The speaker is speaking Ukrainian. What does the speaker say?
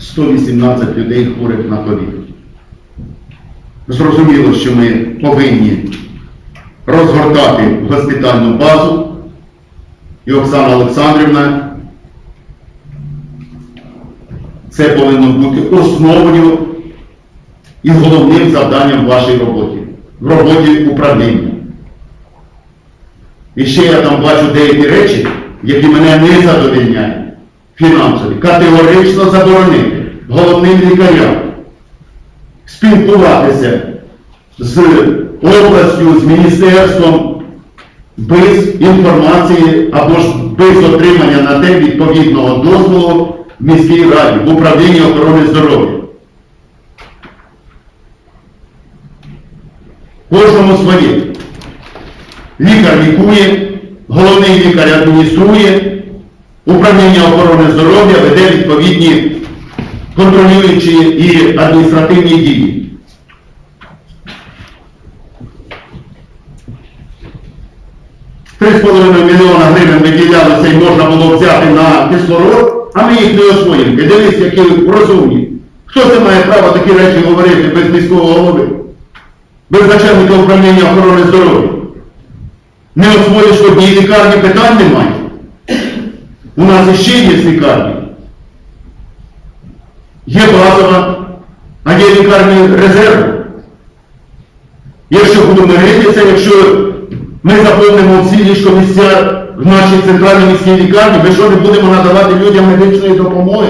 118 людей хворих на ковід. Зрозуміло, що ми повинні розгортати госпітальну базу, і Оксана Олександрівна, це повинно бути основою і головним завданням в вашій роботі, в роботі управління. І ще я там бачу деякі речі, які мене не задовільняють фінансові. Категорично заборонити головним лікарям спілкуватися з областю, з міністерством без інформації або ж без отримання на те відповідного дозволу в міській раді, в управлінні охорони здоров'я. Кожному своє. Лікар лікує, головний лікар адмініструє, управління охорони здоров'я веде відповідні контролюючі і адміністративні дії. Три з половиною мільйона гривень виділялося і можна було взяти на кислород, а ми їх не освоїмо. І дивись, які розумні. Хто це має право такі речі говорити без міського голови? Без начальника управління охорони здоров'я? Не освоїш в одній лікарні, питань немає. У нас іще є лікарні. Є базова, а є лікарні резерву. Якщо будемо миритися, якщо ми заповнимо всі ліжкомісця в нашій центральній міській лікарні, ми що не будемо надавати людям медичної допомоги?